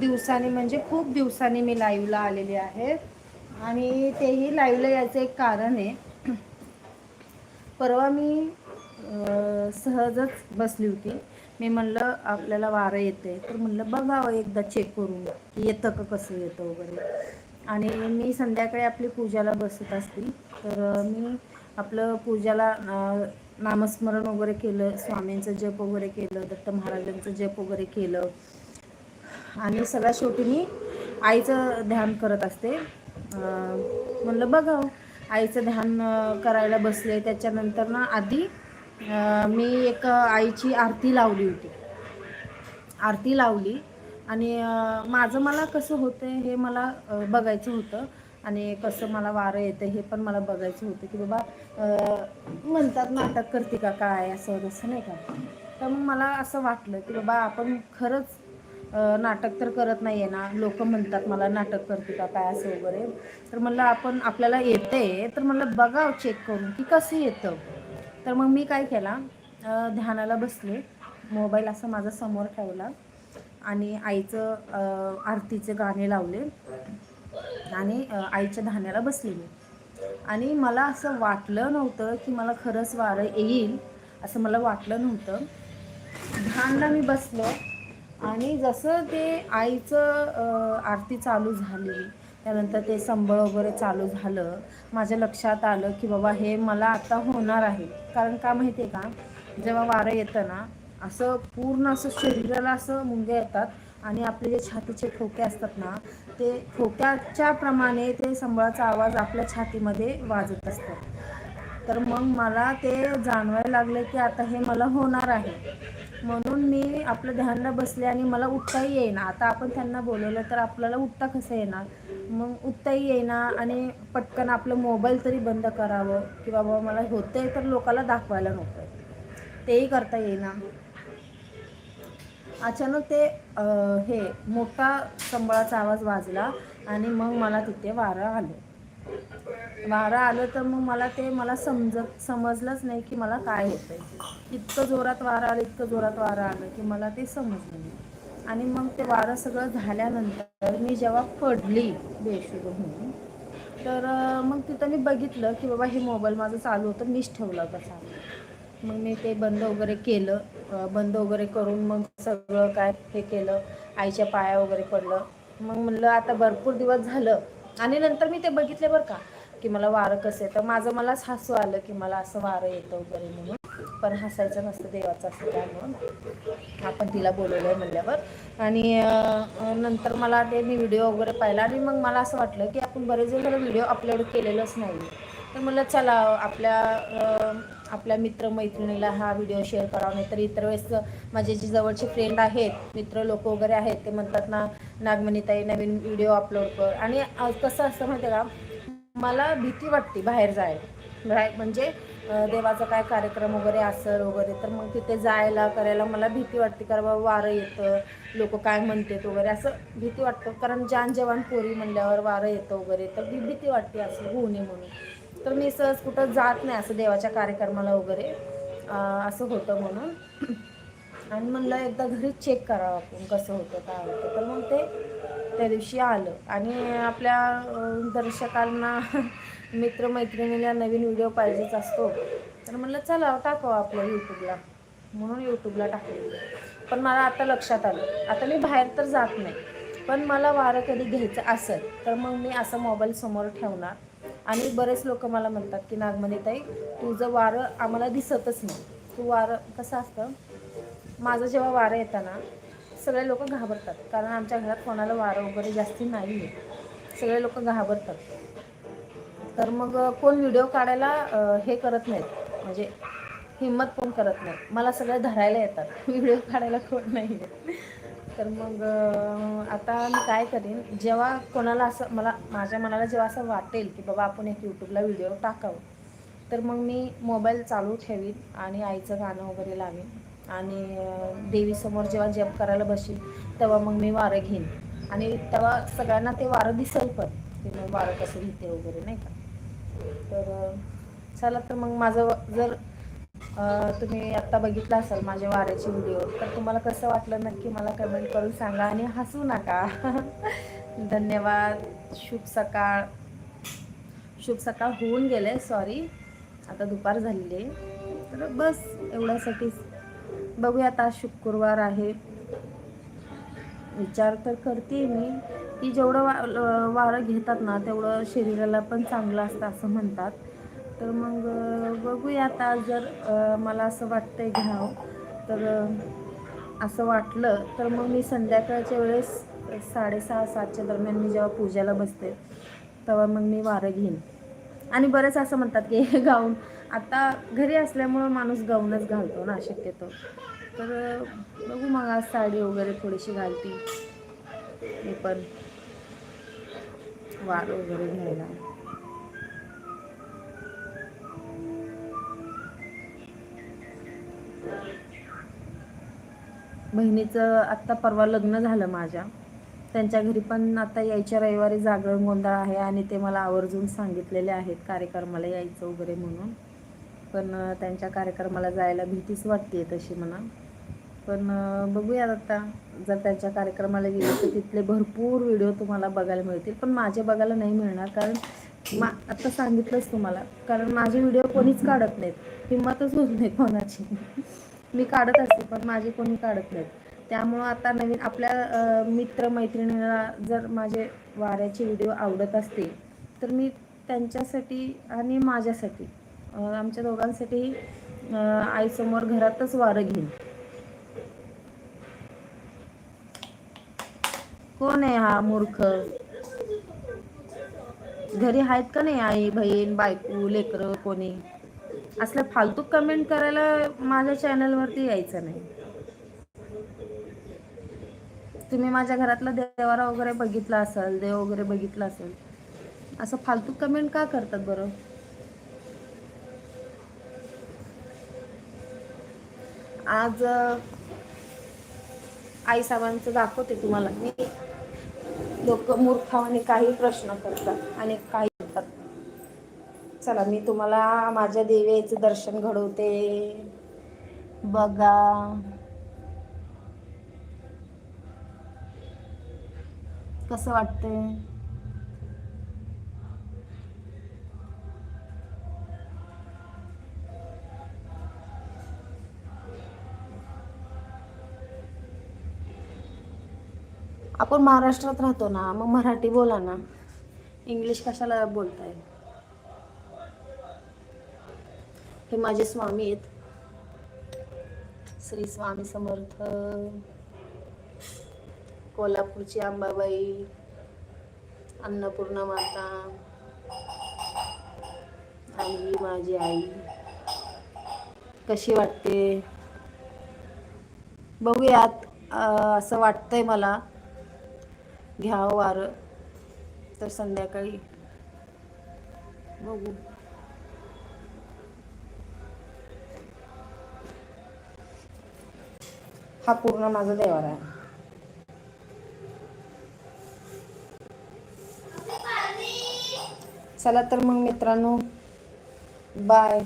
दिवसांनी म्हणजे खूप दिवसांनी मी लाईव्हला आलेले आहे. आणि तेही लाईव्हला यायचं एक कारण आहे. परवा मी सहजच बसली होती. मी म्हणलं आपल्याला वारं येते तर म्हणलं बघावं हो, एकदा चेक करून की येतं का कसं येतं वगैरे. आणि मी संध्याकाळी आपली पूजाला बसत असते. तर मी आपलं पूजाला नामस्मरण वगैरे केलं. स्वामींचं जप वगैरे केलं दत्त महाराजांचं जप वगैरे केलं. आणि सगळ्यात शेवटी मी आईचं ध्यान करत असते. म्हणलं बघा आईचं ध्यान करायला बसले त्याच्यानंतर ना आधी मी एक आईची आरती लावली होती. आरती लावली आणि माझं मला कसं होतं हे मला बघायचं होतं. आणि कसं मला वारं येतं हे पण मला बघायचं होतं की बाबा म्हणतात नाटक करते का काय? असं तसं नाही का? तर मग मला असं वाटलं की बाबा आपण खरंच नाटक तर करत नाही आहे ना. लोक म्हणतात मला नाटक करते का काय असं वगैरे. तर म्हणलं आपण आपल्याला येते तर म्हणलं बघा चेक करून. की कसं येतं. तर मग मी काय केला ध्यानाला बसले. मोबाईल असा माझा समोर ठेवला. आणि आईचं आरतीचे गाणे लावले. आणि आईच्या धान्याला बसले मी. आणि मला असं वाटलं नव्हतं की मला खरंच वारं येईल असं मला वाटलं नव्हतं. ध्यानला मी बसलो. आणि जसं ते आईचं आरती चालू झाली त्यानंतर ते संबळ वगैरे चालू झालं माझ्या लक्षात आलं की बाबा हे मला आता होणार आहे. कारण का माहिती आहे का? जेव्हा वारं येतं ना असं पूर्ण असं शरीराला असं मुंग्या येतात आणि आपले जे छातीचे ठोके असतात ना ते ठोक्याच्या प्रमाणे ते संबळाचा आवाज आपल्या छातीमध्ये वाजत असतात तर मग मला ते जाणवायला लागले की आता हे मला होणार आहे. म्हणून मी आपलं ध्यानला बसले आणि मला उठताही येईना. आता आपण त्यांना बोलवलं तर आपल्याला उठता कसं येणार? मग उठताही येईना आणि पटकन आपलं मोबाईल तरी बंद करावं की बाबा मला होतंय तर लोकाला दाखवायला नको. तेही करता येईना. अचानक ते हे मोठा संबळाचा आवाज वाजला आणि मग मला तिथे वारं आलं. वारं आलं तर मग मला ते मला समजत समजलंच नाही की मला काय होतंय. इतकं जोरात वारं आलं इतकं जोरात वारं आलं की मला ते समजलं नाही. आणि मग ते वारं सगळं झाल्यानंतर मी जेव्हा पडली बेशुद्ध होऊन तर मग तिथं मी बघितलं की बाबा हे मोबाईल माझं चालू होतं मीच ठेवला होता चालू. मग मी ते बंद वगैरे केलं बंद वगैरे करून मग सगळं काय हे केलं आईच्या पाया वगैरे पडलं. मग म्हणलं आता भरपूर दिवस झालं आणि नंतर मी ते बघितले बरं का की मला वारं कसं येतं माझं मलाच हसू आलं की मला असं वारं येतं वगैरे म्हणून. पण हसायचं नसतं देवाचं असतं म्हणून आपण तिला बोलवलं आहे म्हणल्यावर. आणि नंतर मला ते मी व्हिडिओ वगैरे पाहिला आणि मग मला असं वाटलं की आपण बरेच जण व्हिडिओ अपलोड केलेलंच नाही. तर म्हणलं चला आपल्या आपल्या मित्रमैत्रिणीला हा व्हिडिओ शेअर करावा. नाही तर इतर वेळेस माझे जे जवळचे फ्रेंड आहेत मित्र लोक वगैरे आहेत ते म्हणतात ना नागमणीताई नवीन व्हिडिओ अपलोड कर. आणि कसं असतं माहिती का? मला भीती वाटते बाहेर जायला. बाहेर म्हणजे देवाचं देवाचा काय कार्यक्रम वगैरे असेल वगैरे तर मग तिथे जायला करायला मला भीती वाटते. कारण बाबा वारं येतं लोक काय म्हणतात वगैरे असं भीती वाटतं. कारण जान जवान पोरी म्हणल्यावर वारं येतं वगैरे तर ती भीती वाटते असं होऊ नये म्हणून. तर मी सहज कुठं जात नाही असं देवाच्या कार्यक्रमाला वगैरे असं होतं म्हणून. आणि म्हणलं एकदा घरी चेक करावं आपण कसं होतं काय होतं. तर मग ते त्या दिवशी आलं. आणि आपल्या दर्शकांना मित्रमैत्रिणीला नवीन व्हिडिओ पाहिजेच असतो. तर म्हणलं चला टाकावं आपल्या यूट्यूबला म्हणून यूट्यूबला टाकले. पण मला आता लक्षात आलं. आता मी बाहेर तर जात नाही. पण मला वारं कधी घ्यायचं असेल तर मग मी असं मोबाईल समोर ठेवणार. आणि बरेच लोक मला म्हणतात की नागमणीताई तुझं वारं आम्हाला दिसतच नाही. तू वारं कसं असतं? माझं जेव्हा वारं येतं ना सगळे लोक घाबरतात. कारण आमच्या घरात कोणाला वारं वगैरे जास्ती नाही आहे सगळे लोक घाबरतात. तर मग कोण व्हिडिओ काढायला हे करत नाहीत. म्हणजे हिंमत कोण करत नाही. मला सगळे धरायला येतात. व्हिडिओ काढायला कोण नाही आहे तर मग आता मी काय करीन? जेव्हा कोणाला असं मला माझ्या मनाला जेव्हा असं वाटेल की बाबा आपण एक यूट्यूबला व्हिडिओ टाकावं तर मग मी मोबाईल चालू ठेवीन आणि आईचं गाणं वगैरे लावीन. आणि देवीसमोर जेव्हा जप करायला बसेल तेव्हा मग मी वारं घेईन. आणि तेव्हा सगळ्यांना ते वारं दिसेल पण की मग वारं कसं घेते वगैरे नाही का? तर चला तर मग माझं जर तुम्ही आत्ता बघितला असाल माझ्या वाऱ्याचे व्हिडिओ तर तुम्हाला कसं वाटलं नक्की मला कमेंट करून सांगा आणि हसू नका. धन्यवाद. शुभ सकाळ. शुभ सकाळ होऊन गेले सॉरी आता दुपार झालेली आहे. तर बस एवढ्यासाठीच. बघूया आता शुक्रवार आहे. विचार तर करते मी की जेवढं वा ल- वारं घेतात ना तेवढं शरीराला पण चांगलं असतं असं म्हणतात. तर मग बघूया आता जर मला असं वाटतंय घ्यावं तर असं वाटलं तर मग मी संध्याकाळच्या वेळेस साडेसहा सातच्या दरम्यान मी जेव्हा पूजेला बसते तेव्हा मग मी वारं घेईन. आणि बरेच असं म्हणतात की हे गाऊन आता घरी असल्यामुळं माणूस गाऊनच घालतो ना शक्यतो. तर बघू मग आज साडी वगैरे थोडीशी घालती. मी पण. वार वगैरे घ्यायला. बहिणीचं आत्ता परवा लग्न झालं माझ्या. त्यांच्या घरी पण आता यायच्या रविवारी जागरण गोंधळ आहे आणि ते मला आवर्जून सांगितलेले आहेत कार्यक्रमाला यायचं वगैरे म्हणून. पण त्यांच्या कार्यक्रमाला जायला भीतीच वाटते तशी म्हणा. पण बघूयात बघूया आता. जर त्यांच्या कार्यक्रमाला गेले तर तिथले भरपूर व्हिडिओ तुम्हाला बघायला मिळतील. पण माझे बघायला नाही मिळणार कारण मा आत्ता सांगितलंच तुम्हाला. कारण माझे व्हिडिओ कोणीच काढत नाहीत. हिंमतच होत नाही कोणाची. मी काढत असते पण माझे कोणी काढत नाहीत. त्यामुळं आता नवीन आपल्या मित्रमैत्रिणीला मित्र मैत्रिणीला जर माझे वाऱ्याचे व्हिडिओ आवडत असतील तर मी त्यांच्यासाठी आणि माझ्यासाठी आमच्या दोघांसाठी आई आईसमोर घरातच वारं घेईन. कोण आहे हा मूर्ख? घरी आहेत का नाही आई बहीण बायको लेकरं कोणी? असलं फालतू कमेंट करायला माझ्या चॅनलवरती यायचं नाही. तुम्ही माझ्या घरातला देवारा वगैरे बघितला असाल देव वगैरे बघितला असेल असं फालतू कमेंट का करतात बरं? आज आई साहेबांचं दाखवते तुम्हाला. मी लोक मूर्खावाने काही प्रश्न करतात आणि काही करतात चला मी तुम्हाला माझ्या देवीचं दर्शन घडवते. बघा. कसं वाटतंय? आपण महाराष्ट्रात राहतो ना मग मराठी बोला ना. इंग्लिश कशाला बोलताय? हे माझे स्वामी आहेत. श्री स्वामी समर्थ कोल्हापूरची अंबाबाई अन्नपूर्णा माता आई माझी आई. कशी वाटते? बघूयात असं वाटतंय मला. घ्या वारं. तर संध्याकाळी बघू. हा पूर्ण माझा देवार आहे. चला तर मग मित्रांनो बाय